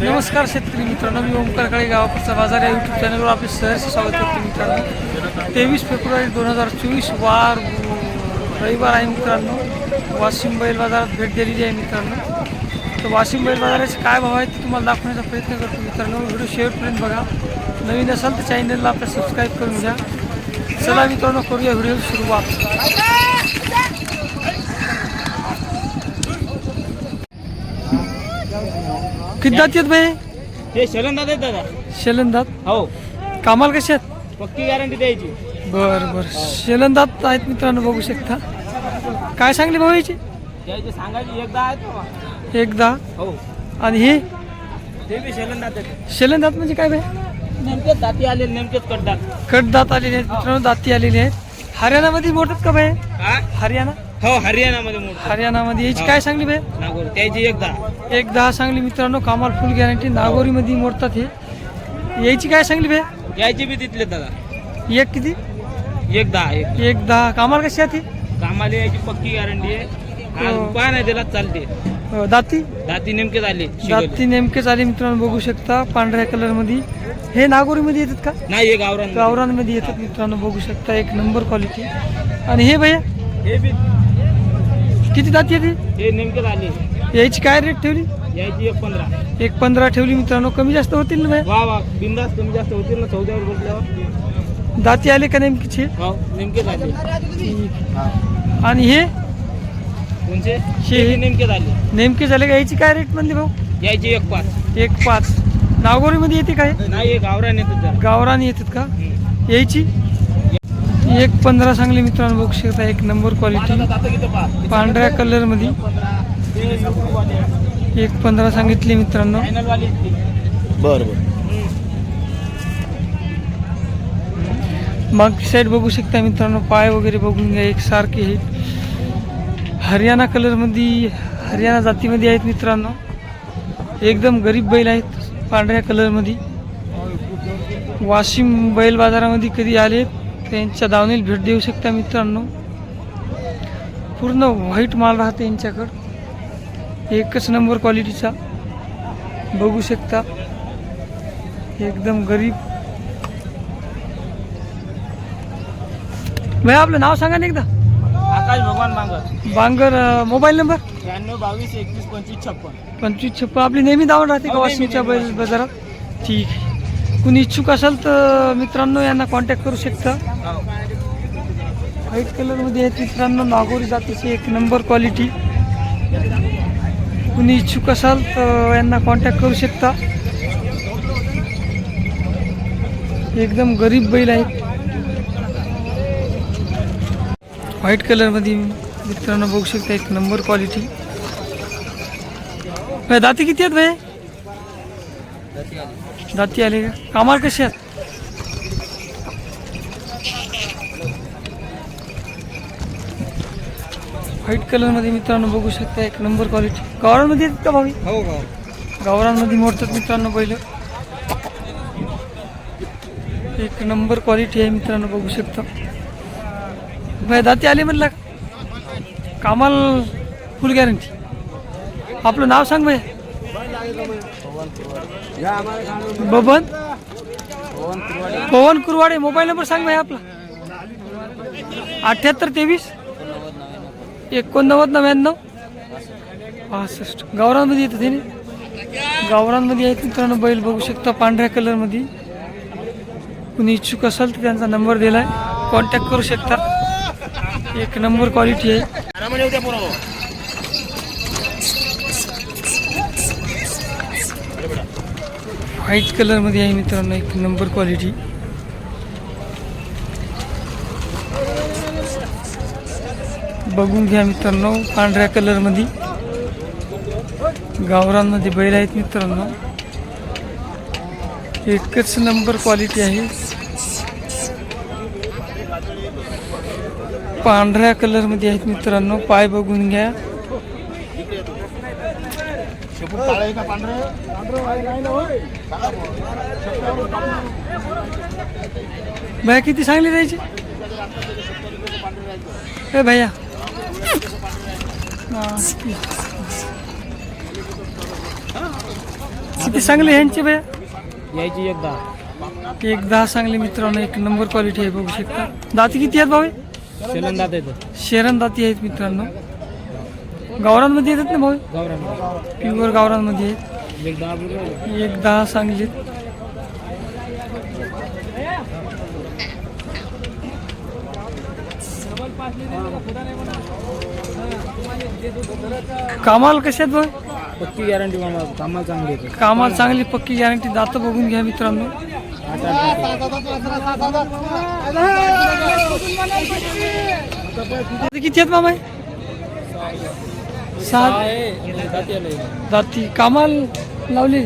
नमस्कार शेतकरी मित्रांनो मी ओमकार काळे गावाकडचा बाजार या यूट्यूब चॅनलवर आपले सहर्ष स्वागत करतो मित्रांनो. तेवीस फेब्रुवारी दोन हजार चोवीस वार रविवार आहे मित्रांनो. वाशिम बैल बाजारात भेट दिलेली आहे मित्रांनो. तर वाशिम बैल बाजाराचे काय भाव आहे ते तुम्हाला दाखवण्याचा प्रयत्न करतो मित्रांनो. व्हिडिओ शेवटपर्यंत बघा. नवीन असाल तर चॅनलला आपल्या सबस्क्राईब करून घ्या. चला मित्रांनो करूया व्हिडिओ सुरुवात. किती दात येत बाई? हे शरण दादा दादा. शेलंदात हो. कामाला कसे आहेत? पक्की गॅरंटी द्यायची. बर बर. शेलंदात आहेत मित्रांनो बघू शकता. काय सांगली भाऊ याची? द्यायची सांगायची एकदा आहेत एकदा? हो. आणि हे? ते बी शरण दादा शेलंदात म्हणजे काय बाई? नेमकेच दाती आले नेमकेच कडतात कट दात आलेले आहेत मित्रांनो दाती आलेले आहेत. हरियाणामध्ये मोठत का बाई? हा? हरियाणा? हो हरियाणामध्ये मोठं हरियाणामध्ये. याची काय सांगली बाई? नागोर. त्याची एकदा एक दहा सांगली मित्रांनो कामाला फुल गॅरंटी नागोरीमध्ये मोडतात हे. याची काय सांगली बाई? यायची बी तिथले दादा. एक किती? एक एक. दहा. कामाला कशी आहे ती? कामाला यायची पक्की गॅरंटी आहे. आज हो. उपाय नाही त्याला चालते. अं, दाती? दाती नेमकेच आले दाती नेमकेच आले मित्रांनो बघू शकता. पांढऱ्या कलरमध्ये हे नागोरीमध्ये येतात का? नाही हे गावरान गावरांमध्ये येतात मित्रांनो बघू शकता. एक नंबर क्वालिटी आणि हे भैया हे बी किती दाती येते हे नेमकेच आले याची काय रेट ठेवली? यायची एक पंधरा. एक पंधरा ठेवली मित्रांनो. कमी जास्त होतील ना भैया वा वा. बिंदास कमी जास्त होतील ना चौद्यावर बसल्यावर. दाती आले का नेमकीचे? हो नेमकेच आले आणि हे? कोणचे? हे- हे बी नेमकेच आले नेमके झाले का? याची काय रेट म्हणली भाऊ? यायची एक पाच. एक पाच. नागोरीमध्ये येते काय? नाही हे गावरान येतात जरा. गावरान येतात का? हम्म. यायची? एक पंधरा सांगली मित्रांनो बघू शकता एक नंबर क्वालिटी पांढऱ्या कलरमध्ये एक पंधरा सांगितली मित्रांनो. बरं बरं. मागची साईड बघू शकता मित्रांनो पाय वगैरे बघून घ्या एक सारखे आहेत हरियाणा कलरमध्ये हरियाणा जातीमध्ये आहेत मित्रांनो. एकदम गरीब बैल आहेत पांढऱ्या कलरमध्ये वाशिम बैल बाजारामध्ये कधी आले त्यांच्या दावणीला भेट देऊ शकता मित्रांनो. पूर्ण व्हाईट माल राहते यांच्याकडं. एकच नंबर क्वालिटीचा बघू शकता. एकदम गरीब. भैया आपलं नाव सांगा ना एकदा. आकाश भगवान बांगर. अं, मोबाईल नंबर त्र्याण्णव बावीस एकवीस पंचवीस छप्पन. पंचवीस छप्पन. आपली नेहमी दावण राहते का हो, वाशिमच्या बाजारात? ठीक आहे. कुणी इच्छुक असाल तर मित्रांनो यांना कॉन्टॅक्ट करू शकता. व्हाईट कलरमध्ये आहेत मित्रांनो नागोरी जातीची एक नंबर क्वालिटी कुणी इच्छुक असाल तर यांना कॉन्टॅक्ट करू शकता. एकदम गरीब बैल आहेत. व्हाईट कलरमध्ये मित्रांनो बघू शकता एक नंबर क्वालिटी दाती किती आहेत भाई? दाती आले. का कामाला कशी आहेत? व्हाईट कलरमध्ये मित्रांनो बघू शकता एक नंबर क्वालिटी गावरांमध्ये येतात का भावी? हो हो. गावरांमध्ये मोडतात मित्रांनो पहिलं. एक नंबर क्वालिटी आहे मित्रांनो बघू शकता. भाई दाती आले म्हणला? कामाला फुल गॅरंटी आपलं नाव सांग भाई. बबन? पवन कुरवाडे मोबाईल नंबर सांग भाई आपला. अठ्याहत्तर तेवीस एकोणनव्वद नव्याण्णव पासष्ट गावरांमध्ये येतं त्याने गावरांमध्ये आहेत मित्रांनो बैल बघू शकता पांढऱ्या कलरमध्ये. कुणी इच्छुक असाल तर त्यांचा नंबर दिला आहे कॉन्टॅक्ट करू शकता. एक नंबर क्वालिटी आहे. व्हाईट कलरमध्ये आहे मित्रांनो एक नंबर क्वालिटी बघून घ्या मित्रांनो पांढऱ्या कलरमध्ये गावरांमध्ये बैल आहेत मित्रांनो. एकच नंबर क्वालिटी आहे. पांढऱ्या कलरमध्ये आहेत मित्रांनो पाय बघून घ्या. भैया किती सांगली द्यायची ए भैया. किती चांगले ह्यांचे भैया? यायची एकदा एक दहा चांगले मित्रांनो एक नंबर क्वालिटी आहे बघू शकता. दाती किती आहेत भाऊ? हे? शेलंदात येतं शेरन दाती आहेत मित्रांनो. गावरांमध्ये येतात ना भाऊ? गावरान प्युअर गावरांमध्ये आहेत. एक दहा एक दहा सांगलीत कामाला कशात भाऊ पक्की गॅरंटी कामाला चांगली येतं कामाला चांगली पक्की गॅरंटी दातं बघून घ्या मित्रांनो. किती आहेत मामा? सात. दाती. कामाल. लावली.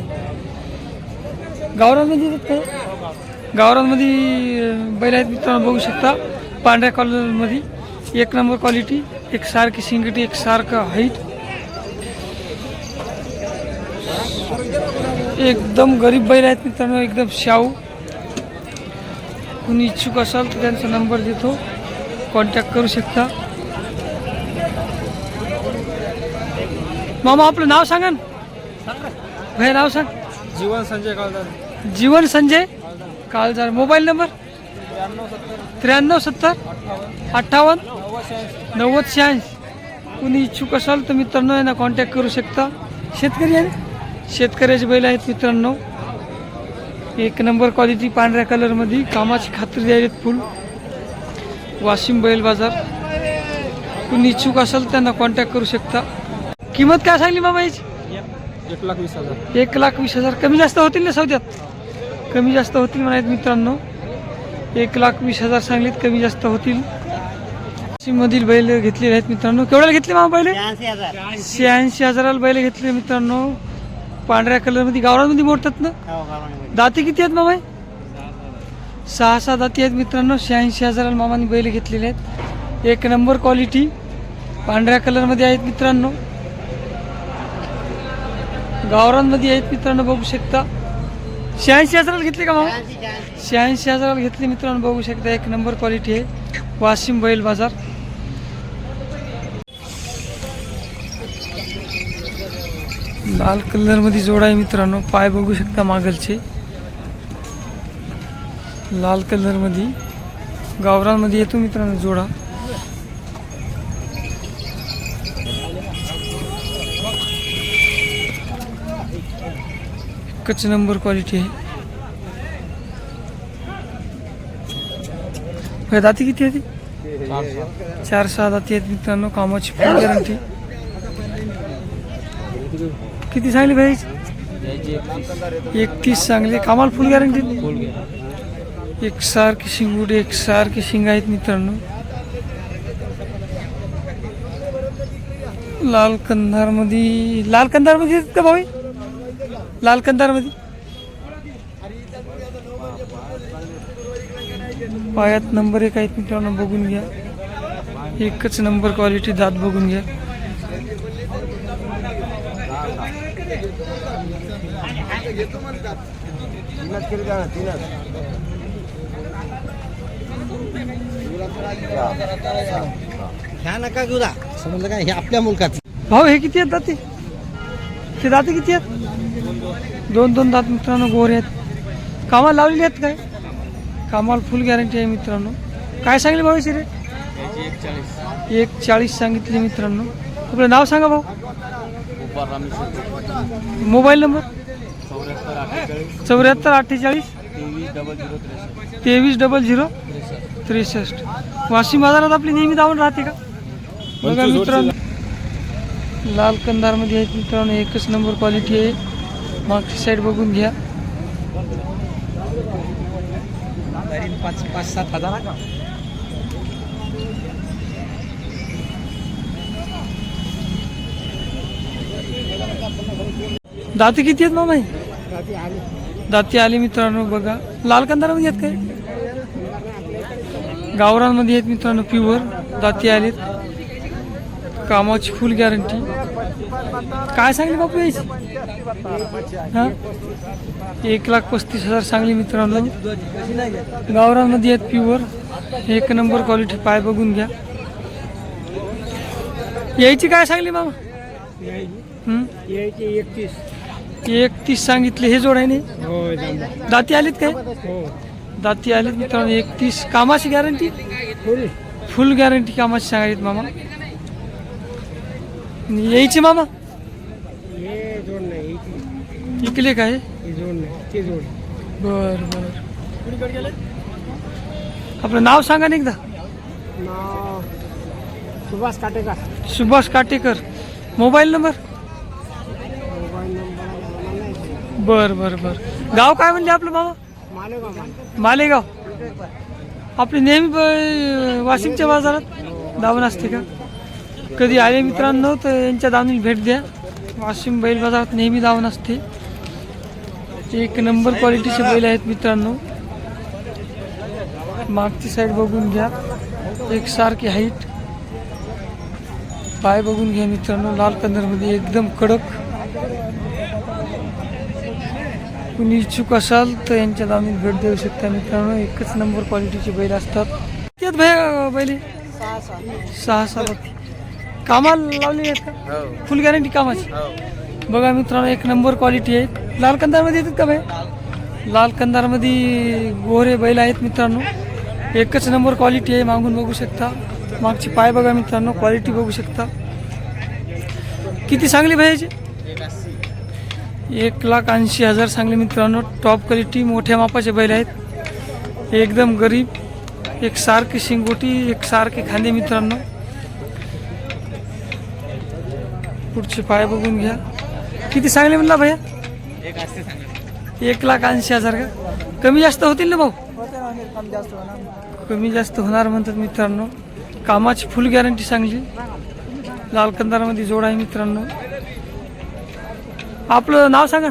गावरांमध्ये गावरानमध्ये गावरांमध्ये बैल आहेत मित्रांनो बघू शकता. पांढऱ्या कलरमध्ये. एक नंबर क्वालिटी एक सारखी सिंगटी एक सारखं हाईट एकदम गरीब बैल आहेत मित्रांनो एकदम शाहू. कुणी इच्छुक असाल तर त्यांचा नंबर देतो. कॉन्टॅक्ट करू शकता. मामा आपलं नाव सांगा ना. भैया नाव सांग. Jeevan Sanjay Kaldar Jeevan Sanjay Kaljar mobile number? त्र्याण्णव सत्तर. अठ्ठावन्न नव्वद शहाऐंशी. कुणी इच्छुक असाल तर मित्रांनो यांना कॉन्टॅक्ट करू शकता. शेतकरी आहे शेतकऱ्याचे बैल आहेत मित्रांनो. एक नंबर क्वालिटी पांढऱ्या कलरमध्ये कामाची खात्री द्यायला फुल. वाशिम बैल बाजार. कुणी इच्छुक असाल त्यांना कॉन्टॅक्ट करू शकता. किंमत काय सांगली मामा याची? एक लाख वीस हजार. एक लाख वीस हजार. कमी जास्त होतील ना सौद्यात? कमी जास्त होतील म्हणायत मित्रांनो. एक लाख वीस हजार सांगलीत कमी जास्त होतील. मधील बैल घेतलेले आहेत मित्रांनो. केवढ्याला घेतले मामा बैल? शहाऐंशी हजाराला बैल घेतले मित्रांनो. पांढऱ्या कलरमध्ये गावरांमध्ये मोडतात ना? दाती किती आहेत मामा? हे? सहा सहा दाती आहेत मित्रांनो. शहाऐंशी हजाराला मामाने बैल घेतलेले आहेत. एक नंबर क्वालिटी पांढऱ्या कलरमध्ये आहेत मित्रांनो. गावरांमध्ये आहेत मित्रांनो बघू शकता. शहाऐंशी हजाराला घेतली का भाऊ शहाऐंशी हजाराला घेतले मित्रांनो बघू शकता. एक नंबर क्वालिटी आहे. वाशिम बैल बाजार. लाल कलरमध्ये जोडा आहे मित्रांनो. पाय बघू शकता मागलचे. लाल कलरमध्ये गावरांमध्ये येतो मित्रांनो जोडा. एकच नंबर क्वालिटी आहे. दाती किती आहे ती? चार सहा दाती आहेत मित्रांनो कामाची फुल गॅरंटी किती सांगली भाई? एकतीस सांगली. कामाला फुल गॅरंटी फुल घ्या एक सारखी एक सारखी शिंग आहेत मित्रांनो. लाल कंधारमध्ये लाल कंधारमध्ये का भाई? लाल कंधार मध्ये. पायात नंबर एक आहेत मित्रांनो बघून घ्या. एकच नंबर क्वालिटी दात बघून घ्या. ह्या नका घेऊ समजलं काय हे आपल्या मुलकात भाऊ हे किती आहेत दाते? हे दाते किती आहेत? दोन दोन दात मित्रांनो गोरे आहेत. कामाला लावलेली आहेत काय? कामाला फुल गॅरंटी आहे मित्रांनो. काय सांगले भाऊ सिरे रेट एक चाळीस एक सांगितले मित्रांनो. आपलं नाव सांगा भाऊ. Mobile number? चौऱ्याहत्तर अठ्ठेचाळीस. तेवीस डबल झिरो त्रेसष्ट. त्रेसष्ट वाशिम बाजारात आपली नेहमी धावून राहते का? बघा मित्रांनो. लाल कंदारमध्ये आहेत मित्रांनो एकच नंबर क्वालिटी आहे. मागची साईड बघून घ्या. पाच पाच सात हजार दाती किती आहेत मामा हे? दाती आले मित्रांनो बघा. लाल कंदारामध्ये आहेत काय? गावरांमध्ये आहेत मित्रांनो प्युअर दाती आलेत. कामाची फुल गॅरंटी काय सांगली बापू यायची? हा? एक लाख पस्तीस हजार सांगली मित्रांनो. गावरांमध्ये आहेत प्युअर एक नंबर क्वालिटी पाय बघून घ्या. यायची काय सांगली मामा? यायची एकतीस एकतीस सांगितले हे जोड आहे नाही दाती आलीत काय? दाती आलीत मित्रांनो एकतीस. कामाची गॅरंटी फुल गॅरंटी कामाची सांगायत मामा. यायचे मामा? हे जोड नाही इकले काय? ही जोड नाही ते जोड. बर बर. आपलं नाव सांगा ना एकदा. नाव Subhash Katekar. Subhash Katekar. Mobile number? Mobile number बर बर बर. गाव काय म्हणले आपलं मामा? मालेगाव मालेगाव. आपली नेहमी ब- वाशिमच्या बाजारात? दावण असते का? कधी आले मित्रांनो तर यांच्या दावणीला भेट द्या. वाशिम बैल बाजारात नेहमी दावण असते. एक नंबर क्वालिटीचे बैल आहेत मित्रांनो. मागची साईड बघून घ्या. एक सारखी हाईट पाय बघून घ्या मित्रांनो लाल कलरमध्ये एकदम कडक. कुणी इच्छुक असाल तर यांच्या दावणीत भेट देऊ शकता मित्रांनो. एकच नंबर क्वालिटीचे बैल असतात. त्यात भय बैले? सहा सहा. बाकी. कामाला लावली आहेत का? फुल गॅरंटी कामाची? बघा मित्रांनो एक नंबर क्वालिटी आहे. लाल कंदारमध्ये येतात का भाई लाल कंदारमध्ये गोरे बैल आहेत मित्रांनो. एकच नंबर क्वालिटी आहे मागून बघू शकता. मागची पाय बघा मित्रांनो क्वालिटी बघू शकता. किती चांगली भाई एक लाख ऐंशी हजार सांगले मित्रांनो. टॉप क्वालिटी मोठ्या मापाचे बैल आहेत. एकदम गरीब एक सारखी शिंगोटी एक सारखे खांदे मित्रांनो. पुढचे पाय बघून घ्या. किती सांगले म्हणला भैया? एक लाख ऐंशी हजार का? कमी जास्त होतील ना भाऊ? कमी जास्त होणार म्हणतात मित्रांनो. कामाची फुल गॅरंटी सांगली. लाल कंदारामध्ये जोड आहे मित्रांनो. आपलं नाव सांगा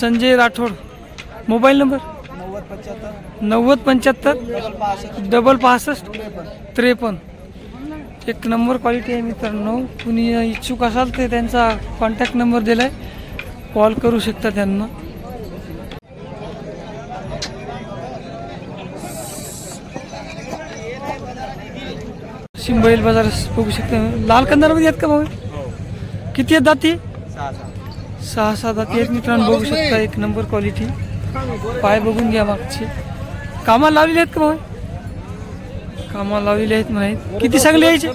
संजय राठोड. Mobile number? नव्वद पंच्याहत्तर. डबल पासष्ट. त्रेपन्न. एक नंबर क्वालिटी आहे मित्रांनो. कुणी इच्छुक असाल ते त्यांचा कॉन्टॅक्ट नंबर दिला आहे कॉल करू शकता त्यांना. शिंबैल बाजार बघू शकता. लाल कंदारमध्ये आहेत का भाऊ? किती आहेत दाती? सहा सहा दाती आहेत मित्रांनो. बघू शकता एक नंबर क्वालिटी. पाय बघून घ्या मागचे. कामाला लावलेले आहेत का भाऊ? कामाला लावलेले आहेत माहीत किती सांगले यायचे?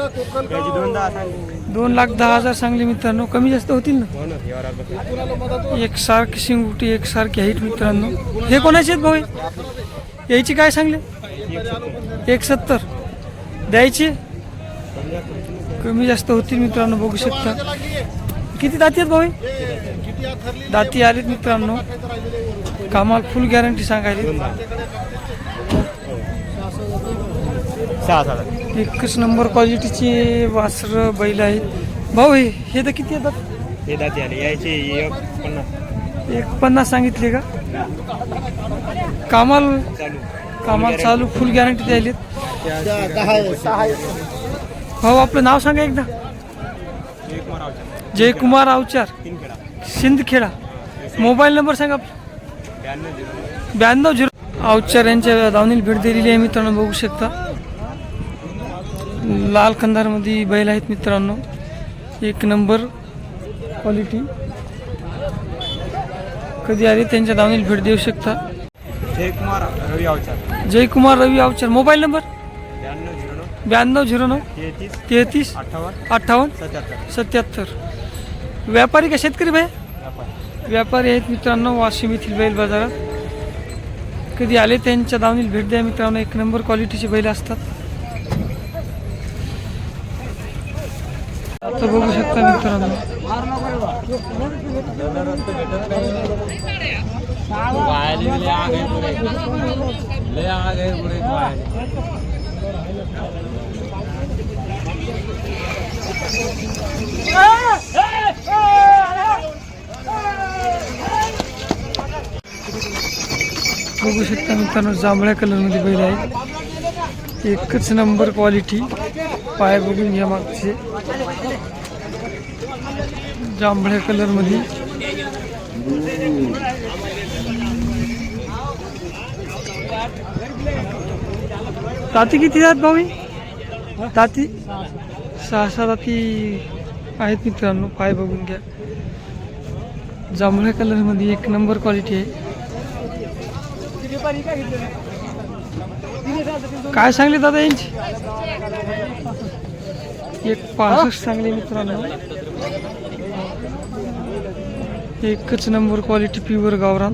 दोन लाख दहा हजार सांगले मित्रांनो. कमी जास्त होतील ना? एक सारखी शिंगुटी एक सारखी हाईट मित्रांनो. हे कोणाचे आहेत भाऊ? यायची काय सांगले? एक सत्तर द्यायचे? कमी जास्त होतील मित्रांनो बघू शकता. किती दाती आहेत भाऊ? दाती आलीत मित्रांनो. कामाला फुल गॅरंटी सांगायली. सहा सहा एकच नंबर क्वालिटीचे वासर बैल आहेत. भाऊ हे हे तर किती येतात? हे दाती आले. यायचे एक पन्नास. एक पन्नास सांगितले का? कामाल चालू. कामाल चालू फुल गॅरंटी द्यायलीत. भाऊ आपलं नाव सांगा एकदा. जयकुमार अवचार तीन खेळा सिंदखेडा. मोबाईल नंबर सांगा आपला. ब्याण्णव झिरो. ब्याण्णव झिरो. अवचार यांच्या दावणीला भेट दिलेली आहे मित्रांनो बघू शकता. लाल कंधारमध्ये बैल आहेत मित्रांनो. एक नंबर क्वालिटी कधी आले त्यांच्या दावणीला भेट देऊ शकता. जयकुमार रवी अवचार. जयकुमार रवी अवचार. Mobile number? ब्याण्णव झिरो नऊ. ब्याण्णव झिरो नऊ. तेहतीस. अठ्ठावन्न. अठ्ठावन्न. सत्याहत्तर. सत्याहत्तर. व्यापारी का शेतकरी भाई? व्यापारी. आहेत मित्रांनो वाशिम येथील बैल बाजारात. कधी आले त्यांच्या दावणीला भेट द्या मित्रांनो. एक नंबर क्वालिटीचे बैल असतात. आता बघू शकता मित्रांनो. बघू शकता मित्रांनो जांभळ्या कलरमध्ये बैल आहेत. एकच नंबर क्वालिटी पाय बघून घ्या मागचे. जांभळ्या कलरमध्ये ताती किती जात भाऊ? ताती? सहा सहा ताती आहेत मित्रांनो पाय बघून घ्या. जांभळ्या कलरमध्ये एक नंबर क्वालिटी आहे. काय सांगले दादा यांची? एक पासष्ट सांगले मित्रांनो. एकच नंबर क्वालिटी प्युअर गावरान.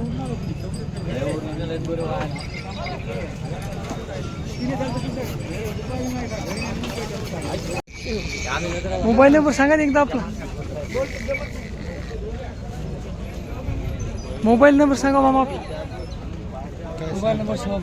मोबाईल नंबर सांगा ना एकदा आपला. मोबाईल नंबर सांगा मामा आपला. मोबाईल नंबर सांगा